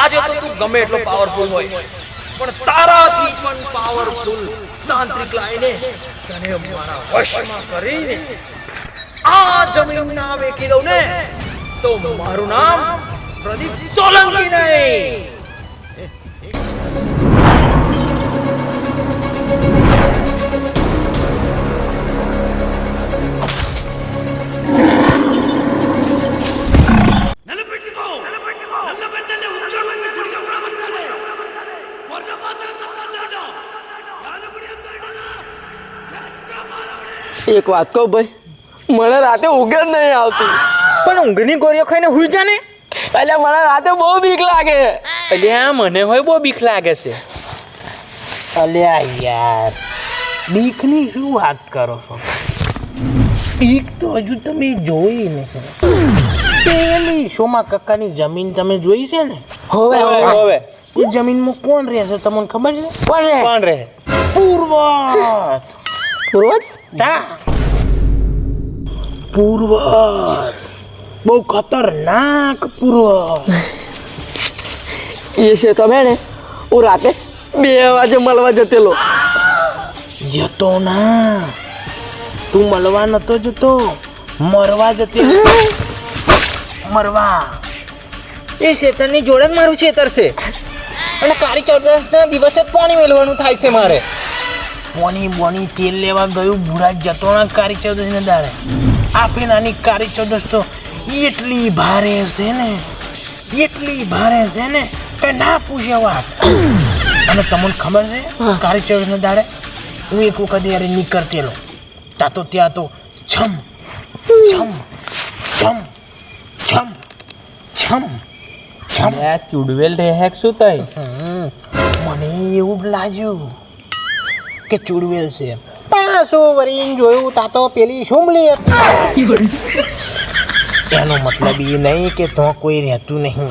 આજે તો તું ગમે એટલો પાવરફુલ હોય. પણ તારાથી પણ પાવરફુલ તાંત્રિક લાઈને તને મારા વશમાં કરીને આ જમીન ના દઉં ને તો મારું નામ પ્રદીપ સોલંકી નહીં. એક વાત કહું ભાઈ મને રાતે ઊંઘ જ નહીં આવતી. પણ ઊંઘની ગોળીઓ ખાઈને હુઈ જા ને. એટલે મને રાતે બહુ બીક લાગે. અલ્યા મને હોય બહુ બીક લાગે છે. અલ્યા યાર બીકની શું વાત કરો છો? બીક તો હજુ તમે જોઈ નથી. પેલી શોમાં કાકાની જમીન તમે જોઈ છે ને? હવે હવે એ જમીનમાં કોણ રહે છે તમને ખબર છે? કોણ રહે? કોણ રહે? પૂર્વ પૂર્વજ તા. પૂર્વત બહુ ખતરનાક પૂર્વત એ છે તમે ને હું. રાતે બે વાગે મળવા જતેલો. જતો ના. તું મળવા નતો જતો. મરવા જતે મરવા. એ શેતરની જોડે જ મારું શેતર છે. અને કાળી ચૌદસના દિવસે જ પાણી મેળવાનું થાય છે મારે. બોની બોની તેલ લેવા ગયું ભૂરા જતો ના કાળી ચૌદસ ને દાડે. આપી નાની કારી ચૌદસ તો એટલી ભારે છે ને એટલી ભારે છે ને કે ના પૂછે વાત. અને તમને ખબર છે કારી ચૌદસ ને દાડે હું એક વખત યારે નીકળતેલો ત્યાં તો ત્યાં તો છમ છમ છમ છમ છમ છમ. ચુડવેલ રહેક શું થાય હમ, મને એવું લાગ્યું કે ચુડવેલ છે. પાછું વરીને જોયું તા તો પેલી સુમલી એનો મતલબ એ નહીં કે તો કોઈ રહેતું નહીં.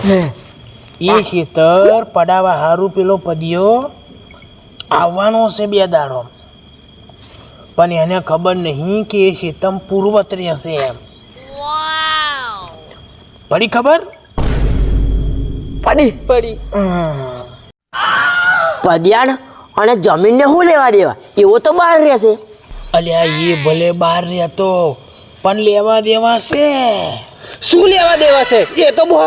એ ખેતર પડાવા હારું પેલો પદિયો આવવાનો છે બે દાડો. પણ એને ખબર નહીં કે એ શેતમ પૂર્વત રહેશે એમ. પડી ખબર? પડી. પડી. પદ્યાણ અને જમીનને શું લેવા દેવા? એવો તો બહાર રહેશે. અલ્યા એ ભલે બહાર રહેતો પણ લેવા દેવા છે. શું લેવા દેવા છે? એ તો બહુ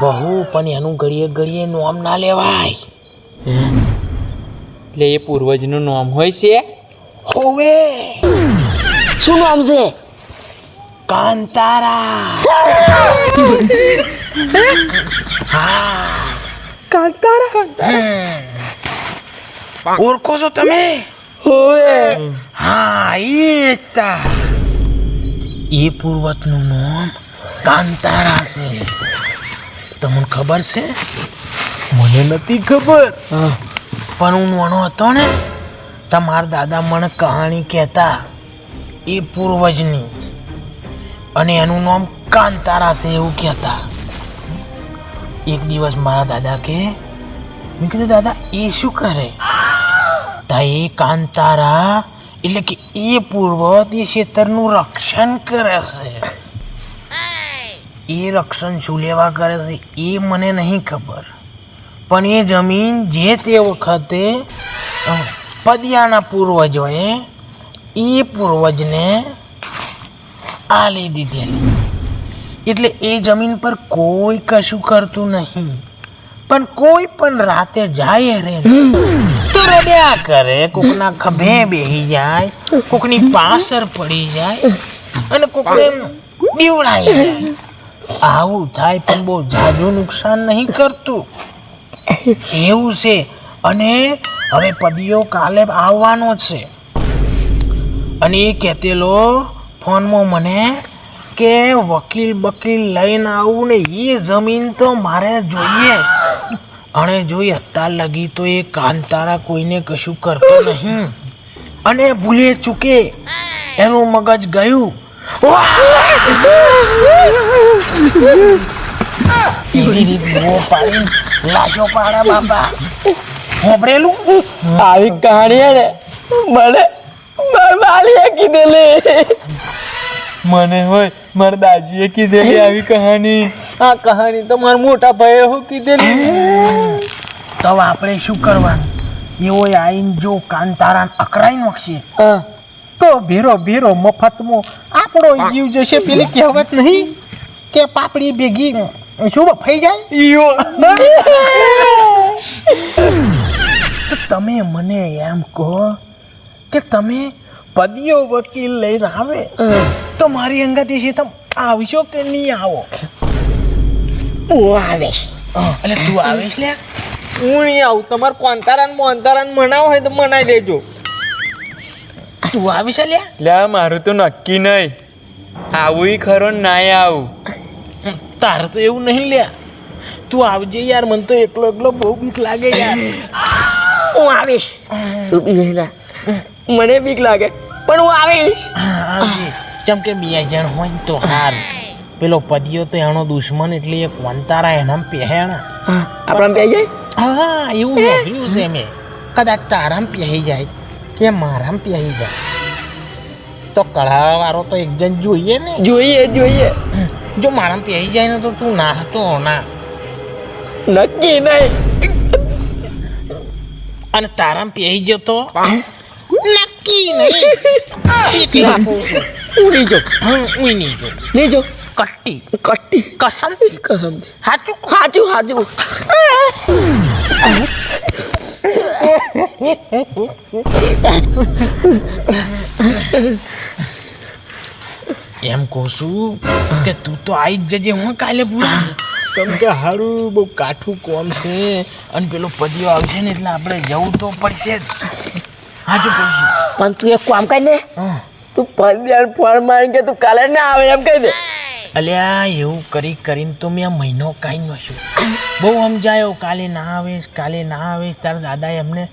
બહુ પણ એનું ઘડીએ ઘડીએ નોમ ના લેવાય. એટલે એ પૂર્વજનું નામ હોય છે? હોવે. શું નામ છે? કાંતારા. હા. ઓળખો છો તમે? હોવે. હા એ જ તા. એ પૂર્વતનું નામ કાંતારા છે. તમને ખબર છે? મને નથી ખબર. પણ હું નાનો હતો ને તમારા દાદા મને કહાણી કહેતા એ પૂર્વજની. અને એનું નામ કાંતારા છે એવું કહેતા. એક દિવસ મારા દાદા કે મેં કીધું, દાદા, એ શું કરે? તા એ કાંતારા, એટલે કે એ પૂર્વત એ ક્ષેત્રનું રક્ષણ કરે છે. એ રક્ષણ શું લેવા કરે છે, એ મને નહીં ખબર. પણ એ જમીન જે તે વખતે પદિયાના પૂર્વજોએ, એ પૂર્વજને આલી દીધેલી. એટલે એ જમીન પર કોઈ કશું કરતું નહીં. પણ કોઈ પણ રાતે જાય રે. તો રડ્યા કરે. કોકના ખભે બેહી જાય. કોકની પાસર પડી જાય. અને કોકને દીવડાય જાય. આવું થાય પણ બહુ જાજુ નુકસાન નહીં કરતું. એવું છે. અને હવે પદીઓ કાલે આવવાનો છે. અને એ કહેતેલો, ફોનમાં મને કે વકીલ બકીલ લઈને આવું ને એ જમીન તો મારે જોઈએ. અને જોઈ અત્યાર લગી તો એ કાંતારા કોઈને કશું કરતો નહીં. અને ભૂલે ચૂકે. એનું મગજ ગયું. એવી પાડી. બાપા. હોભરેલું? આવી કહાણી ને, મને મારી કીધેલી. મને હોય મારા દાજીએ કીધેલી આવી કહાની. આ કહાની તો મારા મોટા ભાઈએ હું કીધેલી. તો આપણે શું કરવાનું? એવો આઈને જો કાંતારા અકરાઈને વખશે. તો ભેરો ભેરો મફતમાં આપણો જીવ જશે પેલી કહેવત નહીં કે પાપડી ભેગી શું બફાઈ જાય? ઈયો. તમે મને એમ કહો કે તમે પદીઓ વકીલ લઈને આવે તો મારી અંગાતી છે તમે આવશો કે નહીં આવો? હું આવીશ. એટલે તું આવીશ લે હું નહીં આવું. તમારે કોંતારાન મોંતારાન મનાવ હોય તો મનાઈ લેજો તું આવીશ લે લે મારું તો નક્કી નહીં. આવું ખરો ને નાય આવું. તારે તો એવું નહીં લે તું આવજે યાર મને તો એકલો એકલો બહુ બીક લાગે યાર. હું આવીશ. તું બી મને બીક લાગે. પણ હું આવીશ. ચમ કે બે જણ હોય તો હાર. પેલો પદીઓ તો એનો દુશ્મન એટલે એક વંતારા એનામ પહેણા. આપણા પહે જાય? હા એવું નોકર્યું છે મેં. કદાચ તારામ પહેરી જાય કે મારામ પહેરી જાય. તો કળાવાળો તો એક જણ જોઈએ ને. જોઈએ જોઈએ. જો મારામ પહેરી જાય ને તો તું ના હતો ના. નક્કી નહીં. અને તારામ પહેરી જતો? નક્કી નહીં. એટલે ઉડી જો હા ઉઈ નહીં જો નહીં જો કટ્ટી. કટ્ટી. કસમથી. કસમ સાચું હાચું હાચું. એમ કહું છું કે તું તો આવી જ જજે હું કાલે પૂરા? કેમ કે હારું બહુ કાઠું કોમ છે. અને પેલો પદીઓ આવશે ને એટલે આપણે જવું તો પડશે હાચું પણ તું એક કામ કરી લે તું પંદર ફોન મારી કે તું કાલે ના આવે એમ કહી દે. અલ્યા એવું કરી કરીને તો મેં મહિનો કાંઈ ન છું બહુ સમજાયો કાલે ના આવીશ કાલે ના આવીશ તારા દાદાએ અમને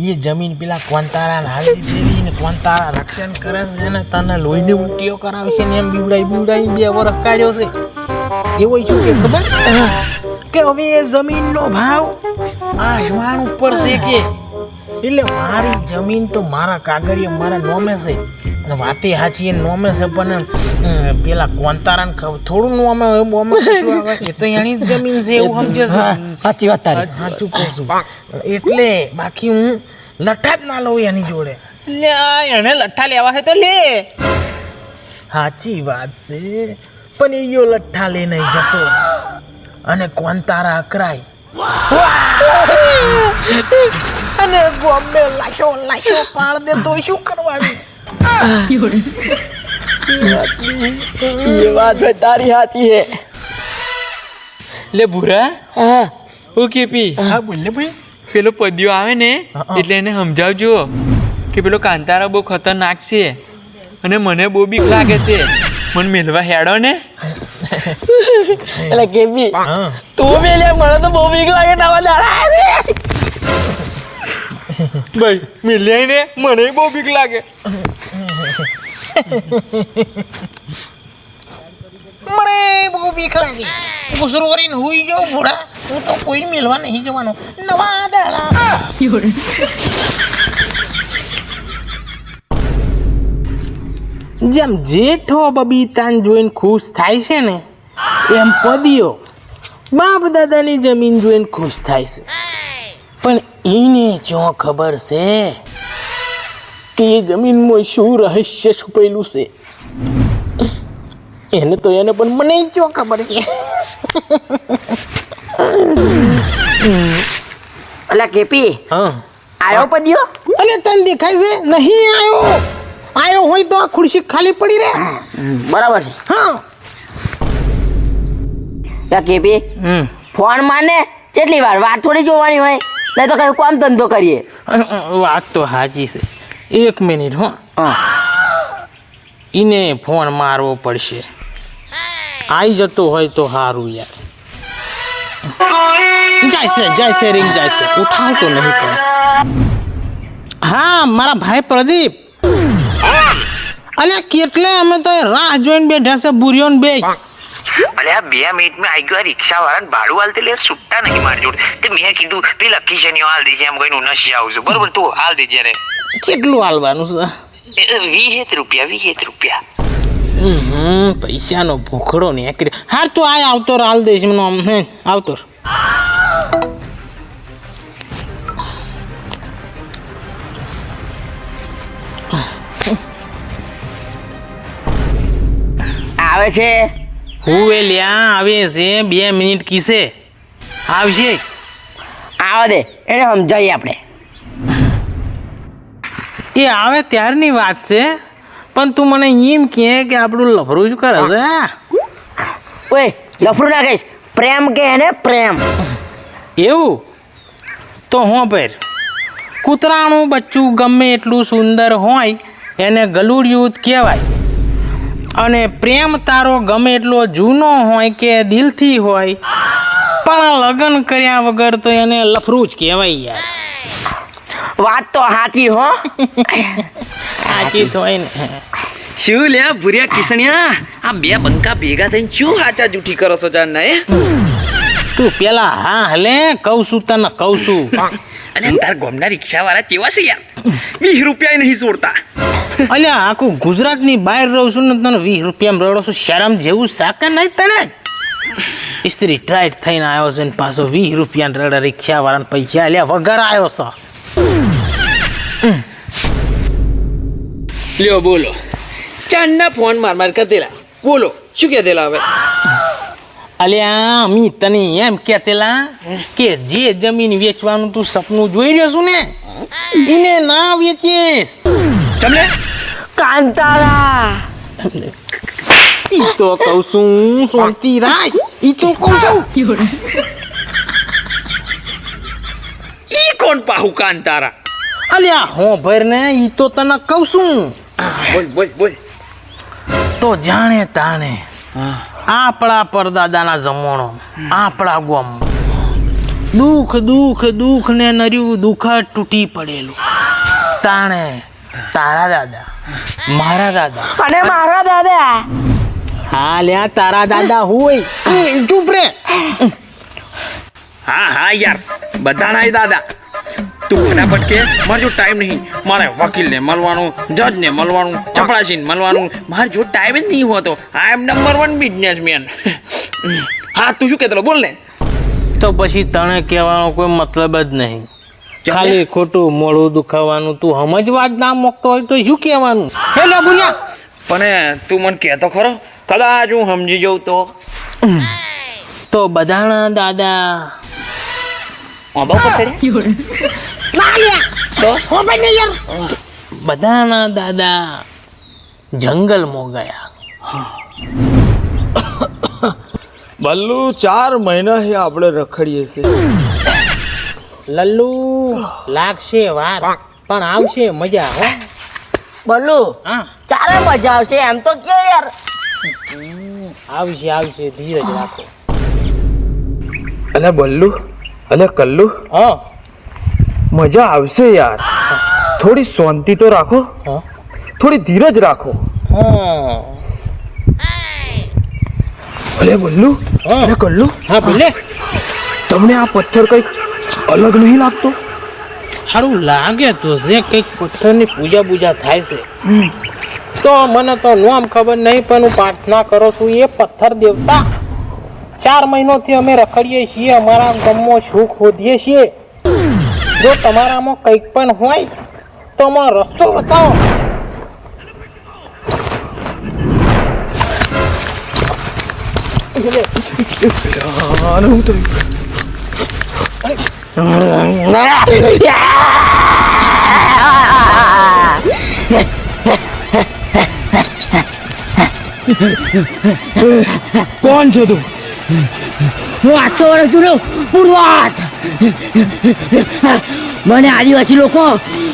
એ જમીન પેલા કોંતારા હાલી દીધેલી ને કોંતારા રક્ષણ કરે છે ને તને લોહીની ઉલટીઓ કરાવશે ને એમ બીવડાઈ બીવડાઈ બે વરસ કાઢ્યો છે. એવો શું કે ખબર? કે હવે એ જમીનનો ભાવ આસમાન ઉપર છે કે એટલે મારી જમીન તો મારા કાગળિયા મારા નોમે છે. અને વાતે સાચી એ નોમે છે પણ પેલા કોંતારાને ખબર થોડું નોમે બોમે એ તો એની જમીન છે એવું સમજે છે. સાચી વાત તારી. સાચું કહું છું. એટલે બાકી હું લઠ્ઠા જ ના લઉં એની જોડે. લે એને લઠ્ઠા લેવા છે તો લે. સાચી વાત છે. પણ એ યો લઠ્ઠા લઈને જતો. અને કોંતારા અકરાય અને બોમ્બે લાશો લાશો પાળ દે તો શું કરવાનું? એ વાત ભાઈ તારી સાચી હે. લે ભૂરા હા. ઓ કેપી હા બોલ ને ભાઈ. પેલો પદ્યો આવે ને એટલે એને સમજાવજો કે પેલો કાંતારા બહુ ખતરનાક છે અને મને બહુ બીક લાગે છે. મને મેલવા હેડો ને. એટલે કે હા. તું મેલ્યા મને તો બહુ બીક લાગે નવા દાડા ભાઈ મિલ્યા ને મને બહુ બીક લાગે. મને બહુ બીક લાગે. ઉસરો કરીને હોઈ ગયો ભોળા. હું તો કોઈ મિલવા નહીં જવાનો. નવા દાડા. જેમ જેઠો બબીતાન જોઈને ખુશ થાય છે ને, એમ પદીઓ બાપ દાદાની જમીન જોઈને ખુશ થાય છે. પણ એને જો ખબર છે કે એ જમીનમાં શું રહસ્ય છુપેલું છે. એને તો એને પણ મને જો ખબર છે? એટલે કેપી હા. આયો પદ્યો? અને તને દેખાય છે? નહીં આવ્યો આવ્યો હોય તો આ ખુરશી ખાલી પડી રહે. બરાબર છે. હા. એટલે કેપી ફોન માને કેટલી વાર? વાત થોડી જોવાની હોય. નહીં તો કઈ કામ ધંધો કરીએ. વાત તો હાજી છે. એક મિનિટ હો. એને ફોન મારવો પડશે. આવી જતો હોય તો સારું યાર. જાય છે જાય છે રિંગ જાય છે. ઉઠાવતો નહીં પણ. હા મારા ભાઈ પ્રદીપ. અલ્યા કેટલે અમે તો રાહ જોઈને બેઠા છે બુરિયો ને બે અલે આ બે મિનિટમાં આવી ગયો રિક્ષા વાળા ભાડું હાલતી લે છૂટતા નહીં મારી જોડે. તે મેં કીધું પેલા લકી શનિ હાલ દેજે એમ કહીને હું નસી આવું છું. બરોબર તું હાલ દેજે રે. કેટલું હાલવાનું છે? વીસ રૂપિયા વીસ રૂપિયા. હમ પૈસાનો ભૂખડો નીકળ્યો હા તું આ આવતો હાલ દઈશ મને આમ હે આવતો. આવે છે? હું એ લ્યા આવે છે બે મિનિટ કીસે. આવશે આવા દે એને સમજાવીએ આપણે. એ આવે ત્યારની વાત છે પણ તું મને એમ કહે કે આપણું લફરું જ કરે છે. ઓય લફરું ના કહીશ પ્રેમ કે એને પ્રેમ. એવું? તો હું પર. કૂતરાનું બચ્ચું ગમે એટલું સુંદર હોય એને ગલુડિયું જ કહેવાય. અને પ્રેમ તારો ગમે એટલો જૂનો હોય કે દિલથી હોય પણ લગ્ન કર્યા વગર તો એને લફરું જ કહેવાય યાર. વાત તો સાચી હો. સાચી હોય ને. શું લે ભૂરિયા કિસણિયા? આ બે બંકા ભેગા થઈને શું હાચા જૂઠી કરો છો જાન ના તું પેલા હા હલે કહું છું તને કહું છું. અને તાર ગોમના રિક્ષા વાળા કેવા છે યાર? વીસ રૂપિયા નહીં છોડતા અલ્યા આખું ગુજરાતની બહાર રહું છું ને તને વીસ રૂપિયા રડો છું શરમ જેવું શાક નહીં તને? ઇસ્ત્રી ટાઈટ થઈને આવ્યો છે ને પાછો વીસ રૂપિયા રડે રિક્ષા વાળાને પૈસા અલ્યા વગર આવ્યો છે. લ્યો બોલો. ચાંદના ફોન માર માર કરતેલા બોલો શું કહેતેલા હવે? અલ્યા મી તને એમ કહેતેલા કે જે જમીન વેચવાનું તું સપનું જોઈ રહ્યો છું ને એને ના વેચીશ. ચમલે કાંતારા. ઈ તો કહું છું શાંતિ રાખ. ઈ તો કહું છું. ઈ કોણ પાહુ કાન તારા અલ્યા હો ભર ને ઈ તો તને કહું છું. બોલ બોલ બોલ. તો જાણે તાણે આપણા પરદાદાના જમણો આપણા ગોમ. દુઃખ દુઃખ દુઃખ ને નર્યું દુઃખ જ તૂટી પડેલું. તાણે તારા દાદા. મારા દાદા. અને મારા દાદા. હા લ્યા તારા દાદા હોય. ચૂપ રે. હા હા યાર બધાના દાદા. તું ફટાફટ કે મારે જો ટાઈમ નહીં. મારે વકીલને મળવાનું જજને મળવાનું ચપડાસીને મળવાનું. મારે જો ટાઈમ જ નહીં હોતો. I am number one businessman હા તું શું કહેતો બોલ ને. તો પછી તને કહેવાનો કોઈ મતલબ જ નહીં. ખાલી ખોટું મોડું દુખાવાનું તું સમજવા જ ના મોકતો હોય તો શું કહેવાનું? હેલો બુરિયા પણ તું મને કહેતો ખરો કદાચ હું સમજી જાઉં તો. તો બધાણા દાદા. બધાના દાદા જંગલમાં ગયા. બલ્લુ ચાર મહિના આપણે રખડીએ છીએ. લલ્લુ લાગશે વાર પણ આવશે મજા હો. બલ્લુ હા. ચારે મજા આવશે એમ તો કે યાર. આવશે આવશે ધીરજ રાખો. અને બલ્લુ અને કલ્લુ હા. મજા આવશે યાર. થોડી શાંતિ તો રાખો. હા. થોડી ધીરજ રાખો. હા. અરે બલ્લુ અરે કલ્લુ? હા બોલે તમને આ પથ્થર કંઈક અલગ નહીં લાગતો? સારું લાગે તો છે કંઈક પથ્થરની પૂજા પૂજા થાય છે. તો મને તો નામ ખબર નહીં પણ હું પ્રાર્થના કરું છું એ પથ્થર દેવતા ચાર મહિનોથી અમે રખડીએ છીએ અમારા ગામમાં સુખ શોધીએ છીએ. જો તમારામાં કંઈક પણ હોય તો અમારો રસ્તો બતાવો. હું તો કોણ છે તું? હું આઠસો વર્ષ જૂનો પૂર્વાત મને આદિવાસી લોકો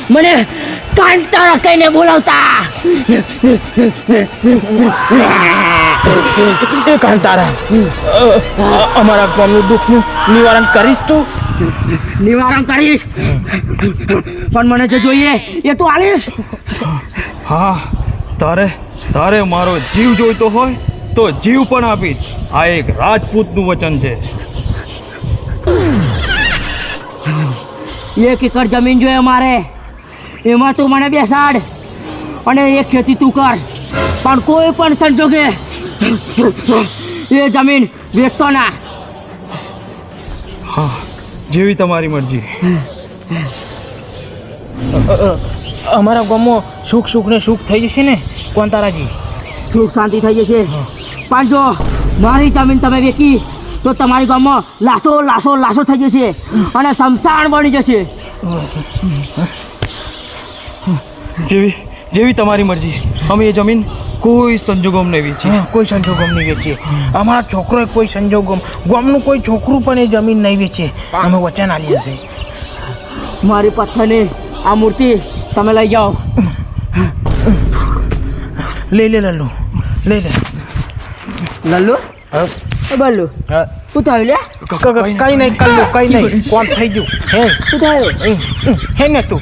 મને કાંતારા કહીને બોલાવતા. એ કાંતારા અમારા ગામનું દુઃખનું નિવારણ કરીશ તું. નિવારણ કરીશ? પણ મને જે જોઈએ એ તો આલીશ. હા તારે તારે મારો જીવ જોઈતો હોય તો જીવ પણ આપીશ. આ એક રાજપૂતનું વચન છે. એક એકર જમીન જોઈએ મારે. એમાં તું મને બેસાડ અને એક ખેતી તું કર. પણ કોઈ પણ સંજોગે એ જમીન વેચતો ના. હા જેવી તમારી મરજી. અમારા ગામમાં સુખ સુખ ને સુખ થઈ જશે ને કોણ તારાજી? સુખ શાંતિ થઈ જશે. પણ જો મારી જમીન તમે વેચી તો તમારી ગામમાં લાસો લાસો લાસો થઈ જશે અને સમસાણ બની જશે. જેવી જેવી તમારી મરજી. અમે એ જમીન કોઈ સંજોગોમ નહીં વેચી હા, કોઈ સંજોગોમ નહીં વેચીએ. અમારા છોકરોએ કોઈ સંજોગમ ગામનું કોઈ છોકરું પણ એ જમીન નહીં વેચે. અમે વચન આલીએ છીએ. મારી પથ્થરની આ મૂર્તિ તમે લઈ જાઓ. લઈ લે લલ્લુ. લઈ લે. લલ્લુ? બલ્લુ હા. શું થયું લે કઈ નહીં કલ્લુ કઈ નહીં. કોણ થઈ ગયું? હે? શું થયું હે, હે ને તું?